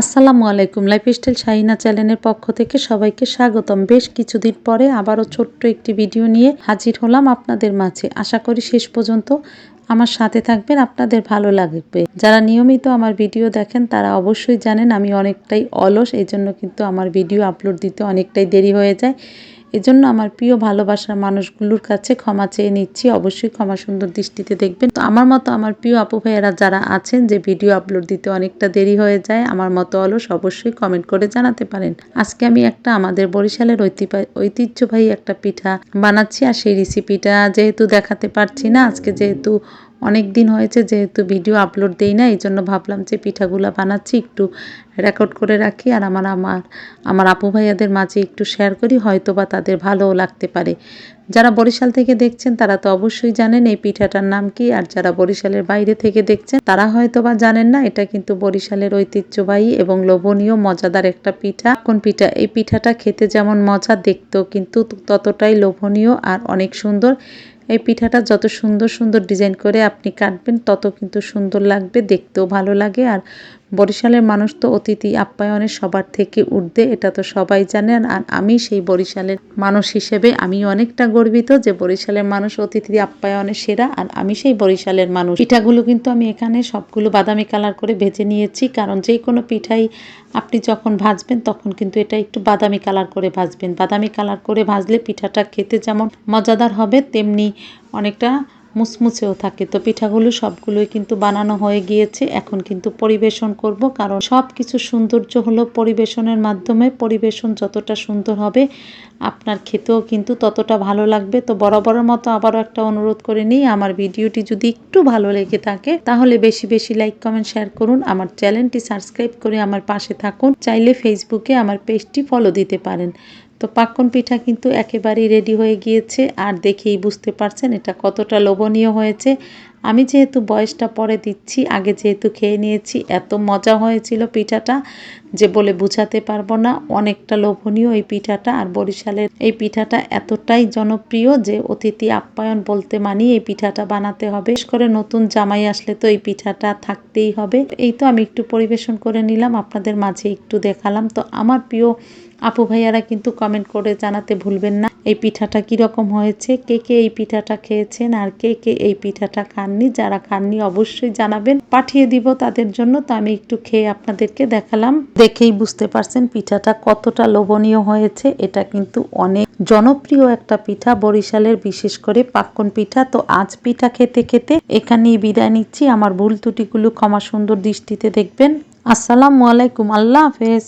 আসসালামু আলাইকুম। লাইফস্টাইল শাহিনা চ্যানেলের পক্ষ থেকে সবাইকে স্বাগতম। বেশ কিছুদিন পরে আবারও ছোট্ট একটি ভিডিও নিয়ে হাজির হলাম আপনাদের মাঝে। আশা করি শেষ পর্যন্ত আমার সাথে থাকবেন, আপনাদের ভালো লাগবে। যারা নিয়মিত আমার ভিডিও দেখেন, তারা অবশ্যই জানেন আমি অনেকটাই অলস এই জন্য কিন্তু আমার ভিডিও আপলোড দিতে অনেকটাই দেরি হয়ে যায়। এজন্য আমার প্রিয় ভালোবাসার মানুষগুলোর কাছে ক্ষমা চেয়ে নিচ্ছি। অবশ্যই ক্ষমা সুন্দর দৃষ্টিতে দেখবেন। তো আমার মতো আমার প্রিয় আপু ভাইয়েরা যারা আছেন, যে ভিডিও আপলোড দিতে অনেকটা দেরি হয়ে যায়, আমার মতো অলস অবশ্যই কমেন্ট করে জানাতে পারেন। আজকে আমি একটা আমাদের বরিশালের ঐতিহ্যবাহী একটা পিঠা বানাচ্ছি, আর সেই রেসিপিটা যেহেতু দেখাতে পারছি না, আজকে যেহেতু অনেক দিন হয়েছে যেহেতু ভিডিও আপলোড দেই না এই জন্য ভাবলাম যে পিঠাগুলা বানাচ্ছি, একটু রেকর্ড করে রাখি। আর আমার আমার আমার আপু ভাইয়াদের মাঝে একটু শেয়ার করি হয়তো বা তাদের ভালোও লাগতে পারে। যারা বরিশাল থেকে দেখছেন, তারা তো অবশ্যই জানেন এই পিঠাটার নাম কি। আর যারা বরিশালের বাইরে থেকে দেখছেন, তারা হয়তো বা জানেন না, এটা কিন্তু বরিশালের ঐতিহ্যবাহী এবং লোভনীয়, মজাদার একটা পিঠা। কোন পিঠা? এই পিঠাটা খেতে যেমন মজা, দেখতেও কিন্তু ততটাই লোভনীয় আর অনেক সুন্দর। এই পিঠাটা যত সুন্দর সুন্দর ডিজাইন করে আপনি কাটবেন, তত কিন্তু সুন্দর লাগবে, দেখতেও ভালো লাগে। আর বরিশালের মানুষ তো অতিথি আপ্যায়নের সবার থেকে উর্ধে এটা তো সবাই জানেন। আর আমি সেই বরিশালের মানুষ হিসেবে আমি অনেকটা গর্বিত যে বরিশালের মানুষ অতিথি আপ্যায়নের সেরা, আর আমি সেই বরিশালের মানুষ। পিঠাগুলো কিন্তু আমি এখানে সবগুলো বাদামি কালার করে ভেজে নিয়েছি, কারণ যে কোনো পিঠাই আপনি যখন ভাজবেন তখন কিন্তু এটা একটু বাদামি কালার করে ভাজবেন। বাদামি কালার করে ভাজলে পিঠাটা খেতে যেমন মজাদার হবে, তেমনি অনেকটা মুচমুচেও থাকে। তো পিঠাগুলো সবগুলোই কিন্তু বানানো হয়ে গিয়েছে। এখন কিন্তু পরিবেশন করব কারণ সব কিছু সৌন্দর্য হলো পরিবেশনের মাধ্যমে। পরিবেশন যতটা সুন্দর হবে আপনার খেতেও কিন্তু ততটা ভালো লাগবে। তো বরাবরের মতো আবারও একটা অনুরোধ করে নিই, আমার ভিডিওটি যদি একটু ভালো লেগে থাকে তাহলে বেশি বেশি লাইক, কমেন্ট, শেয়ার করুন। আমার চ্যানেলটি সাবস্ক্রাইব করে আমার পাশে থাকুন। চাইলে ফেসবুকে আমার পেজটি ফলো দিতে পারেন। তো পাক্কন পিঠা কিন্তু একেবারেই রেডি হয়ে গিয়েছে, আর দেখেই বুঝতে পারছেন এটা কতটা লোভনীয় হয়েছে। আমি যেহেতু বয়সটা পরে দিচ্ছি, আগে যেহেতু খেয়ে নিয়েছি, এত মজা হয়েছিল পিঠাটা যে বলে বুঝাতে পারব না। অনেকটা লোভনীয় এই পিঠাটা আর বরিশালের এই পিঠাটা এতটাই জনপ্রিয় যে অতিথি আপ্যায়ন বলতে মানি এই পিঠাটা বানাতে হবে। বিশেষ করে নতুন জামাই আসলে তো এই পিঠাটা থাকতেই হবে। এই তো আমি একটু পরিবেশন করে নিলাম, আপনাদের মাঝে একটু দেখালাম। তো আমার প্রিয় আপু ভাইয়ারা কিন্তু কমেন্ট করে জানাতে ভুলবেন না, এই পিঠাটা কীরকম হয়েছে, কে কে এই পিঠাটা খেয়েছেন আর কে কে এই পিঠাটা খাননি, যারা খাননি অবশ্যই জানাবেন। পাঠিয়ে দিব তাদের জন্য, তো আমি একটু খেয়ে আপনাদেরকে দেখালাম। দেখেই বুঝতে পারছেন পিঠাটা কতটা লোভনীয় হয়েছে। এটা কিন্তু অনেক জনপ্রিয় একটা পিঠা, বরিশালের বিশেষ করে পাক্কন পিঠা। তো আজ পিঠা খেতে খেতে এখানেই বিদায় নিচ্ছি। আমার ভুল ত্রুটিগুলো ক্ষমা সুন্দর দৃষ্টিতে দেখবেন। আসসালামু আলাইকুম, আল্লাহ হাফেজ।